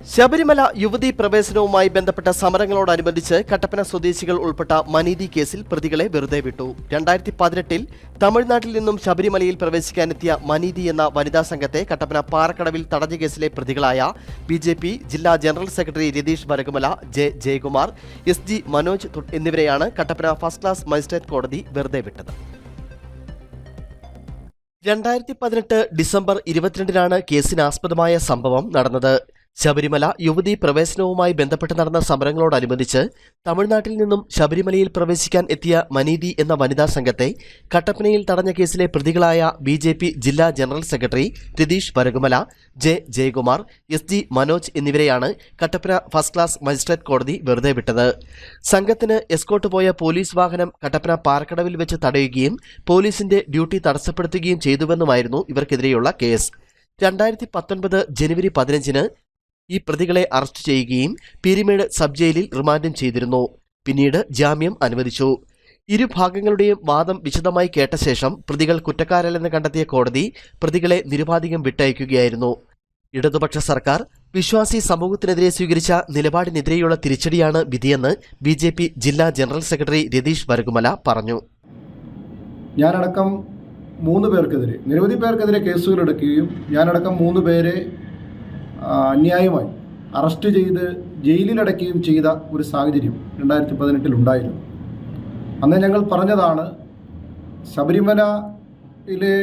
ശബരിമല യുവതീ പ്രവേശനവുമായി ബന്ധപ്പെട്ട സമരങ്ങളോടനുബന്ധിച്ച് കട്ടപ്പന സ്വദേശികൾ ഉൾപ്പെട്ട മനീതി കേസിൽ പ്രതികളെ വെറുതെ വിട്ടു. രണ്ടായിരത്തി പതിനെട്ടിൽ തമിഴ്നാട്ടിൽ നിന്നും ശബരിമലയിൽ പ്രവേശിക്കാനെത്തിയ മനീതി എന്ന വനിതാ സംഘത്തെ കട്ടപ്പന പാറക്കടവിൽ തടഞ്ഞ കേസിലെ പ്രതികളായ ബി ജെ പി ജില്ലാ general secretary Ratheesh Varakumala J Jayakumar S G Manoj എന്നിവരെയാണ് കട്ടപ്പന ഫസ്റ്റ് ക്ലാസ് മജിസ്ട്രേറ്റ് കോടതി വെറുതെ വിട്ടത്. രണ്ടായിരത്തി പതിനെട്ട് ഡിസംബർ ഇരുപത്തിരണ്ടിനാണ് കേസിനാസ്പദമായ സംഭവം നടന്നത്. ശബരിമല യുവതീ പ്രവേശനവുമായി ബന്ധപ്പെട്ട് നടന്ന സമരങ്ങളോടനുബന്ധിച്ച് തമിഴ്നാട്ടിൽ നിന്നും ശബരിമലയിൽ പ്രവേശിക്കാൻ എത്തിയ മനീതി എന്ന വനിതാ സംഘത്തെ കട്ടപ്പനയിൽ തടഞ്ഞ കേസിലെ പ്രതികളായ ബി ജില്ലാ general secretary Ratheesh Varakumala J Jayakumar S G Manoj എന്നിവരെയാണ് കട്ടപ്പന ഫസ്റ്റ് ക്ലാസ് മജിസ്ട്രേറ്റ് കോടതി വെറുതെ വിട്ടത്. സംഘത്തിന് എസ്കോട്ട് പോയ പോലീസ് വാഹനം കട്ടപ്പന പാറക്കടവിൽ വെച്ച് തടയുകയും പോലീസിന്റെ ഡ്യൂട്ടി തടസ്സപ്പെടുത്തുകയും ചെയ്തുവെന്നുമായിരുന്നു ഇവർക്കെതിരെയുള്ള കേസ്. രണ്ടായിരത്തി പത്തൊൻപത് ജനുവരി പതിനഞ്ചിന് ഈ പ്രതികളെ അറസ്റ്റ് ചെയ്യുകയും പീരിമേട് സബ് ജയിലിൽ റിമാൻഡും ചെയ്തിരുന്നു. പിന്നീട് ജാമ്യം അനുവദിച്ചു. ഇരുഭാഗങ്ങളുടെയും വാദം വിശദമായി കേട്ട ശേഷം പ്രതികൾ കുറ്റക്കാരല്ലെന്ന് കണ്ടെത്തിയ കോടതി പ്രതികളെ നിരുപാധികം വിട്ടയക്കുകയായിരുന്നു. ഇടതുപക്ഷ സർക്കാർ വിശ്വാസി സമൂഹത്തിനെതിരെ സ്വീകരിച്ച നിലപാടിനെതിരെയുള്ള തിരിച്ചടിയാണ് വിധിയെന്ന് ബി ജെ പി ജില്ലാ ജനറൽ സെക്രട്ടറി രതീഷ് വരകുമല പറഞ്ഞു. ഞാനടക്കം മൂന്ന് പേർക്കെതിരെ നിരവധി പേർക്കെതിരെ കേസുകൾ എടുക്കുകയും ഞാനടക്കം മൂന്ന് പേരെ അന്യായമായി അറസ്റ്റ് ചെയ്ത് ജയിലിലടയ്ക്കുകയും ചെയ്ത ഒരു സാഹചര്യം രണ്ടായിരത്തി പതിനെട്ടിൽ ഉണ്ടായിരുന്നു. അന്ന് ഞങ്ങൾ പറഞ്ഞതാണ് ശബരിമലയിലെ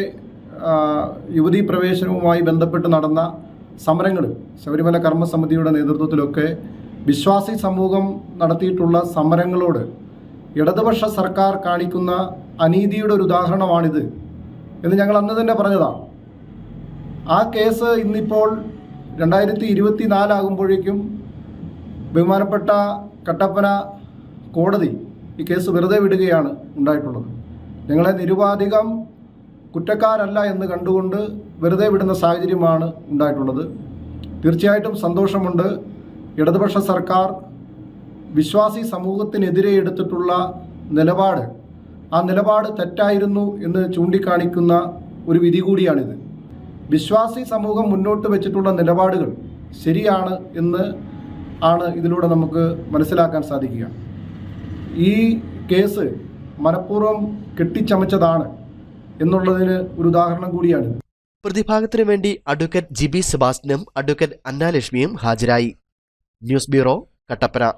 യുവതീ പ്രവേശനവുമായി ബന്ധപ്പെട്ട് നടന്ന സമരങ്ങൾ ശബരിമല കർമ്മസമിതിയുടെ നേതൃത്വത്തിലൊക്കെ വിശ്വാസി സമൂഹം നടത്തിയിട്ടുള്ള സമരങ്ങളോട് ഇടതുപക്ഷ സർക്കാർ കാണിക്കുന്ന അനീതിയുടെ ഒരു ഉദാഹരണമാണിത് എന്ന് ഞങ്ങൾ അന്ന് തന്നെ പറഞ്ഞതാണ്. ആ കേസ് ഇന്നിപ്പോൾ രണ്ടായിരത്തി ഇരുപത്തി നാലാകുമ്പോഴേക്കും ബഹുമാനപ്പെട്ട കട്ടപ്പന കോടതി ഈ കേസ് വെറുതെ വിടുകയാണ് ഉണ്ടായിട്ടുള്ളത്. ഞങ്ങളെ നിരുപാധികം കുറ്റക്കാരല്ല എന്ന് കണ്ടുകൊണ്ട് വെറുതെ വിടുന്ന സാഹചര്യമാണ് ഉണ്ടായിട്ടുള്ളത്. തീർച്ചയായിട്ടും സന്തോഷമുണ്ട്. ഇടതുപക്ഷ സർക്കാർ വിശ്വാസി സമൂഹത്തിനെതിരെ എടുത്തിട്ടുള്ള നിലപാട്. ആ നിലപാട് തെറ്റായിരുന്നു എന്ന് ചൂണ്ടിക്കാണിക്കുന്ന ഒരു വിധി കൂടിയാണിത്. വിശ്വാസി സമൂഹം മുന്നോട്ട് വെച്ചിട്ടുള്ള നിലപാടുകൾ ശരിയാണ് എന്ന് ആണ് ഇതിലൂടെ നമുക്ക് മനസ്സിലാക്കാൻ സാധിക്കുക. ഈ കേസ് മനഃപൂർവം കെട്ടിച്ചമച്ചതാണ് എന്നുള്ളതിന് ഒരു ഉദാഹരണം കൂടിയാണ്. പ്രതിഭാഗത്തിനു വേണ്ടി അഡ്വക്കേറ്റ് ജി ബി സെബാസ്റ്റിനും അഡ്വക്കേറ്റ് അന്നാലക്ഷ്മിയും ഹാജരായി. News bureau Kattappana.